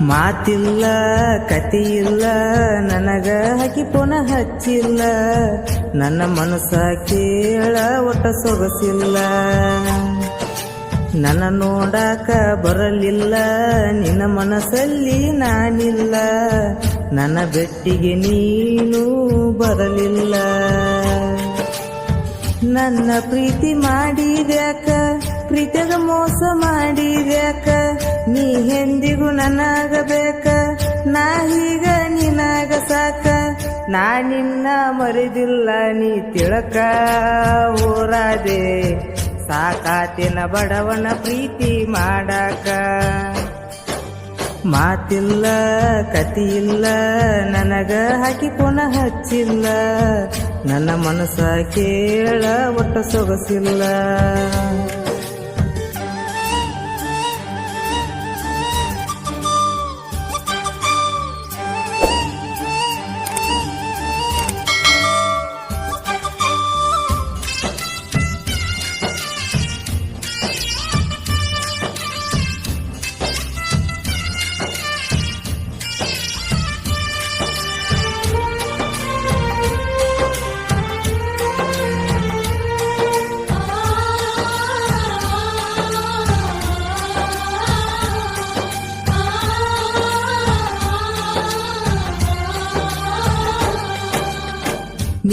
ಮಾತಿಲ್ಲ ಕತಿಯಿಲ್ಲ ನನಗ ಹಾಕಿ ಪುನಃ ಹಚ್ಚಿಲ್ಲ. ನನ್ನ ಮನಸ್ಸ ಕೇಳ ಒಟ್ಟ ಸೊಗಸಿಲ್ಲ. ನನ್ನ ನೋಡಾಕ ಬರಲಿಲ್ಲ, ನಿನ್ನ ಮನಸ್ಸಲ್ಲಿ ನಾನಿಲ್ಲ. ನನ್ನ ಬೆಟ್ಟಿಗೆ ನೀನು ಬರಲಿಲ್ಲ. ನನ್ನ ಪ್ರೀತಿ ಮಾಡಿದ್ಯಾಕ, ಪ್ರೀತಿಯಾಗ ಮೋಸ ಮಾಡಿದ್ಯಾಕ ನೀ ಎಂದಿಗೂ ನನಗಬೇಕ? ನಾ ಈಗ ನಿನಗ ಸಾಕ? ನಾ ನಿನ್ನ ಮರಿದಿಲ್ಲ, ನೀ ತಿಳಕ? ಊರಾದೆ ಸಾಕಾತಿನ ಬಡವನ ಪ್ರೀತಿ ಮಾಡಾಕ? ಮಾತಿಲ್ಲ, ಕತಿಯಿಲ್ಲ, ನನಗ ಹಾಕಿ ಪುನಃ ಹಚ್ಚಿಲ್ಲ? ನನ್ನ ಮನಸ್ಸ ಕೇಳ, ಒಟ್ಟ ಸೊಗಸಿಲ್ಲ?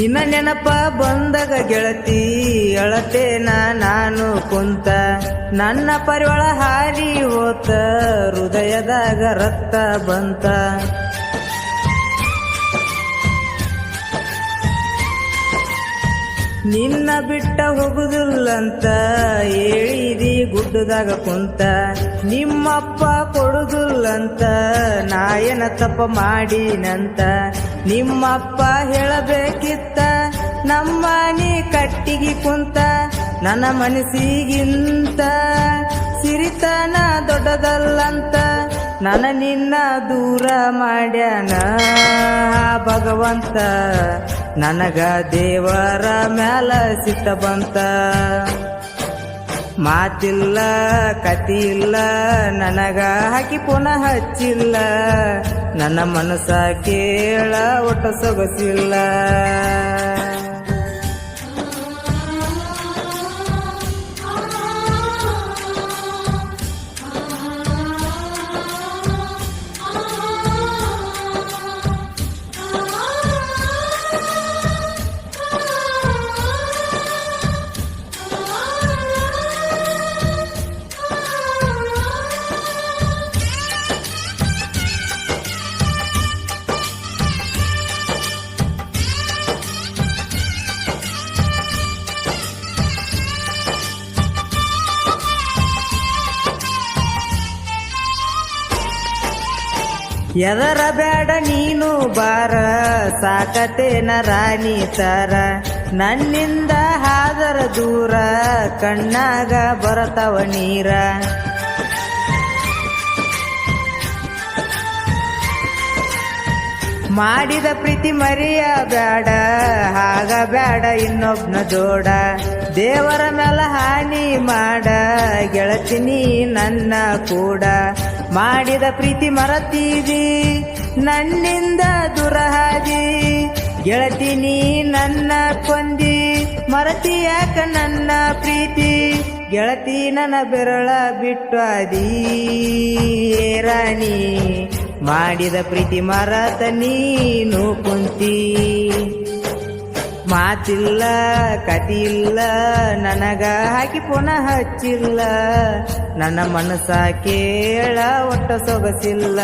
ನಿನ್ನ ನೆನಪ ಬಂದಾಗ ಗೆಳತಿ, ಅಳತೇನ ನಾನು ಕುಂತ. ನನ್ನ ಪರಿವಳ ಹಾರಿ ಹೋತ, ಹೃದಯದಾಗ ರಕ್ತ ಬಂತ. ನಿನ್ನ ಬಿಟ್ಟ ಹೋಗುದಿಲ್ಲಂತ ಹೇಳಿದಿ ಗುಡ್ಡದಾಗ ಕುಂತ. ನಿಮ್ಮಪ್ಪ ಕೊಡುದಿಲ್ಲಂತ, ನಾಯನ ತಪ್ಪ ಮಾಡಿನಂತ. ನಿಮ್ಮಪ್ಪ ಹೇಳಬೇಕಿತ್ತ ನಮ್ಮ ನೀ ಕಟ್ಟಿಗೆ ಕುಂತ ನನ್ನ ಮನಸ್ಸಿಗಿಂತ ಸಿರಿತನ ದೊಡ್ಡದಲ್ಲಂತ ನನ್ನ ನಿನ್ನ ದೂರ ಮಾಡ್ಯಾನ ಭಗವಂತ. ನನಗ ದೇವರ ಮ್ಯಾಲ ಸಿತ ಬಂತ. ಮಾತಿಲ್ಲ ಕತಿಯಿಲ್ಲ ನನಗ ಹಾಕಿ ಪುನಃ ಹಚ್ಚಿಲ್ಲ. ನನ್ನ ಮನಸ್ಸ ಕೇಳ ಒಟ್ಟ ಸೊಗಸಿಲ್ಲ. ಎದರ ಬೇಡ ನೀನು ಬಾರ, ಸಾಕತೇನ ರಾಣಿ ತರ ನನ್ನಿಂದ ಹಾದರ ದೂರ, ಕಣ್ಣಾಗ ಬರತವ ನೀರ. ಮಾಡಿದ ಪ್ರೀತಿ ಮರಿಯ ಬೇಡ ಹಾಗ ಬೇಡ ಇನ್ನೊಬ್ನ ಜೋಡ. ದೇವರ ಮೇಲೆ ಹಾನಿ ಮಾಡ ಗೆಳತಿನಿ ನನ್ನ ಕೂಡ. ಮಾಡಿದ ಪ್ರೀತಿ ಮರತೀವಿ, ನನ್ನಿಂದ ದುರಹಾದಿ ಗೆಳತಿನಿ ನನ್ನ ಕೊಂದಿ, ಮರತಿ ಯಾಕ ನನ್ನ ಪ್ರೀತಿ? ಗೆಳತಿ ನನ್ನ ಬೆರಳ ಬಿಟ್ಟು ಅದಿ ಏ ರಾಣಿ, ಮಾಡಿದ ಪ್ರೀತಿ ಮರತ ನೀನು ಕುಂತಿ. ಮಾತಿಲ್ಲ ಕತಿಯಿಲ್ಲ ನನಗ ಹಾಕಿ ಪುನಃ ಹಚ್ಚಿಲ್ಲ. ನನ್ನ ಮನಸ್ಸ ಕೇಳ ಒಟ್ಟ ಸೊಗಸಿಲ್ಲ.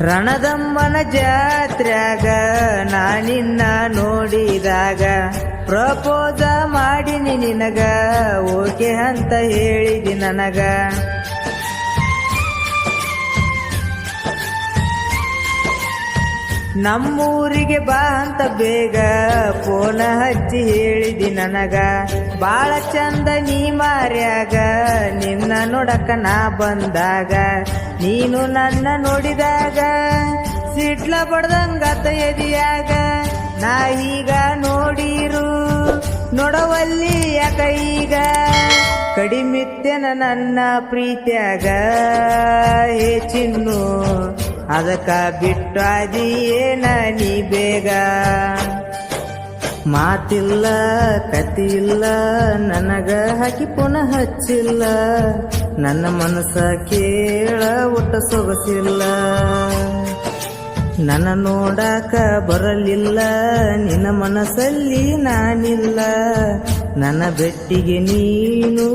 ರಣದಮ್ಮನ ಜಾತ್ರ್ಯಾಗ ನಾನಿನ್ನ ನೋಡಿದಾಗ ಪ್ರಪೋಸ ಮಾಡಿನಿ ನಿನಗ, ಓಕೆ ಅಂತ ಹೇಳಿದಿ ನನಗ. ನಮ್ಮೂರಿಗೆ ಬಾ ಅಂತ ಬೇಗ ಫೋನ ಹಚ್ಚಿ ಹೇಳಿದಿ ನನಗ. ಬಾಳ ಚಂದ ನೀ ಮಾರ್ಯಾಗ, ನಿನ್ನ ನೋಡಕ ನಾ ಬಂದಾಗ, ನೀನು ನನ್ನ ನೋಡಿದಾಗ ಸಿಡ್ಲ ಬಡ್ದಂಗತ ಎದಿಯಾಗ, ನಾ ಈಗ ನೋಡಿರು, ನೋಡವಲ್ಲಿ ಯಾಕ ಈಗ? ಕಡಿಮಿತ್ತೆನ ನನ್ನ ಪ್ರೀತಿಯಾಗ, ಹೇ ಚಿನ್ನು, ಅದಕ್ಕ ಬಿಟ್ಟು ಅದಿಯೇನ ನೀ ಬೇಗ? ಮಾತಿಲ್ಲ ಕತಿಯಿಲ್ಲ ನನಗ ಹಾಕಿ ಪುನಃ ಹಚ್ಚಿಲ್ಲ. ನನ್ನ ಮನಸ್ಸ ಕೇಳ ಒಟ್ಟ ಸೊಗಸಿಲ್ಲ. ನನ್ನ ನೋಡಾಕ ಬರಲಿಲ್ಲ, ನಿನ್ನ ಮನಸ್ಸಲ್ಲಿ ನಾನಿಲ್ಲ. ನನ್ನ ಬೆಟ್ಟಿಗೆ ನೀನು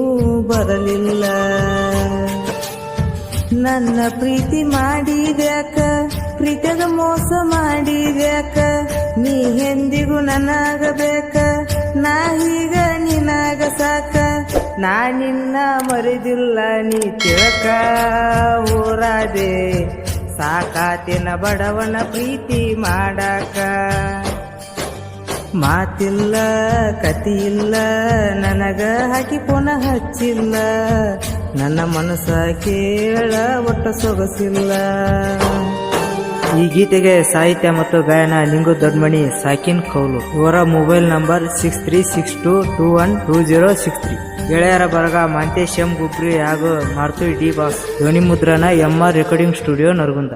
ಬರಲಿಲ್ಲ. ನನ್ನ ಪ್ರೀತಿ ಮಾಡಿದ್ಯಾಕ, ಪ್ರೀತದ ಮೋಸ ಮಾಡಿದ್ಯಾಕ, ನೀ ಎಂದಿಗೂ ನನಗಬೇಕ ನಾ ಈಗ ನಿನಗ ಸಾಕ? ನಾ ನಿನ್ನ ಮರಿದಿಲ್ಲ, ನೀ ತಿಳಕ? ಊರಾದೆ ಸಾಕಾತಿನ ಬಡವನ ಪ್ರೀತಿ ಮಾಡಾಕ? ಮಾತಿಲ್ಲ, ಕತಿಯಿಲ್ಲ, ನನಗ ಹಾಕಿ ಪುನಃ ಹಚ್ಚಿಲ್ಲ. ನನ್ನ ಮನಸ್ಸ ಕೇಳ, ಒಟ್ಟ ಸೊಗಸಿಲ್ಲ. ಈ ಗೀತೆಗೆ ಸಾಹಿತ್ಯ ಮತ್ತು ಗಾಯನ ಲಿಂಗು ದೊಡ್ಮಣಿ ಸಾಕಿನ್ ಕೌಲು. ಇವರ mobile number six three six two two one two zero six three. ಗೆಳೆಯರ ಬರಗ ಮಾಂತೇಶ್ ಎಂ ಗುಬ್ರಿ ಹಾಗೂ ಮಾರ್ತು ಡಿ ಬಾಸ್ ಧ್ವನಿ ಮುದ್ರಣ M R recording studio Nargund.